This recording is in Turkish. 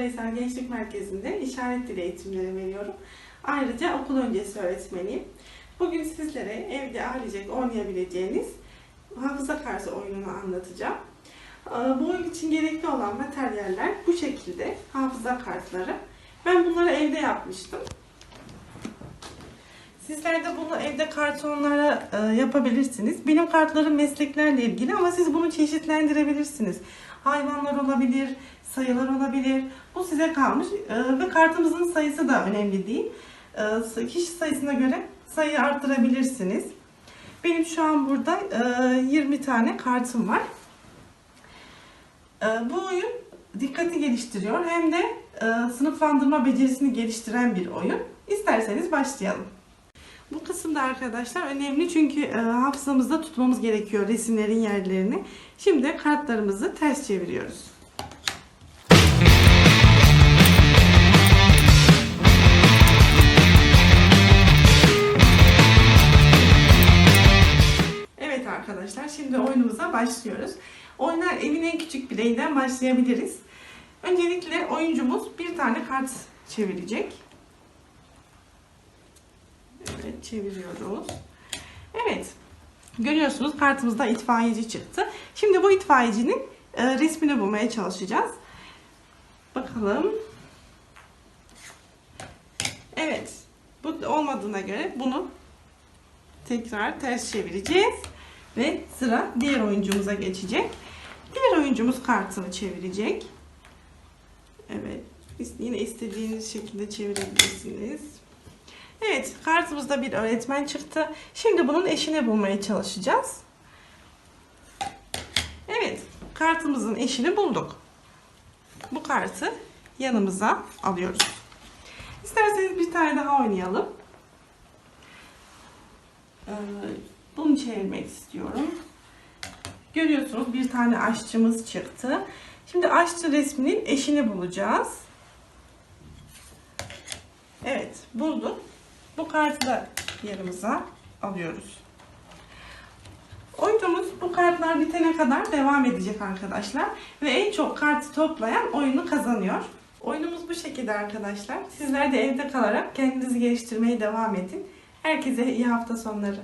Eser Gençlik Merkezi'nde işaret dili eğitimleri veriyorum. Ayrıca okul öncesi öğretmeniyim. Bugün sizlere evde ailecek oynayabileceğiniz hafıza kartı oyununu anlatacağım. Ee, Bu oyun için gerekli olan materyaller bu şekilde hafıza kartları. Ben bunları evde yapmıştım. Sizler de bunu evde kartonlara e, yapabilirsiniz. Benim kartlarım mesleklerle ilgili ama siz bunu çeşitlendirebilirsiniz. Hayvanlar olabilir, sayılar olabilir. Bu size kalmış E, ve kartımızın sayısı da önemli değil. E, kişi sayısına göre sayıyı arttırabilirsiniz. Benim şu an burada e, 20 tane kartım var. E, bu oyun dikkati geliştiriyor hem de e, sınıflandırma becerisini geliştiren bir oyun. İsterseniz başlayalım. Bu kısımda arkadaşlar önemli çünkü e, hafızamızda tutmamız gerekiyor resimlerin yerlerini. Şimdi kartlarımızı ters çeviriyoruz. Arkadaşlar şimdi oyunumuza başlıyoruz. Oyuna evin en küçük bireyinden başlayabiliriz. Öncelikle oyuncumuz bir tane kart çevirecek. Evet çeviriyoruz. Evet. Görüyorsunuz kartımızda itfaiyeci çıktı. Şimdi bu itfaiyecinin e, resmini bulmaya çalışacağız. Bakalım. Evet. Bu olmadığına göre bunu tekrar ters çevireceğiz. Ve sıra diğer oyuncumuza geçecek. Diğer oyuncumuz kartını çevirecek. Evet. Yine istediğiniz şekilde çevirebilirsiniz. Evet, kartımızda bir öğretmen çıktı. Şimdi bunun eşini bulmaya çalışacağız. Evet, kartımızın eşini bulduk. Bu kartı yanımıza alıyoruz. İsterseniz bir tane daha oynayalım. Ee, bunu çevirmek istiyorum. Görüyorsunuz bir tane aşçımız çıktı. Şimdi aşçı resminin eşini bulacağız. Evet, buldum. Bu kartı da yanımıza alıyoruz. Oyunumuz bu kartlar bitene kadar devam edecek arkadaşlar. Ve en çok kartı toplayan oyunu kazanıyor. Oyunumuz bu şekilde arkadaşlar. Sizler de evde kalarak kendinizi geliştirmeye devam edin. Herkese iyi hafta sonları.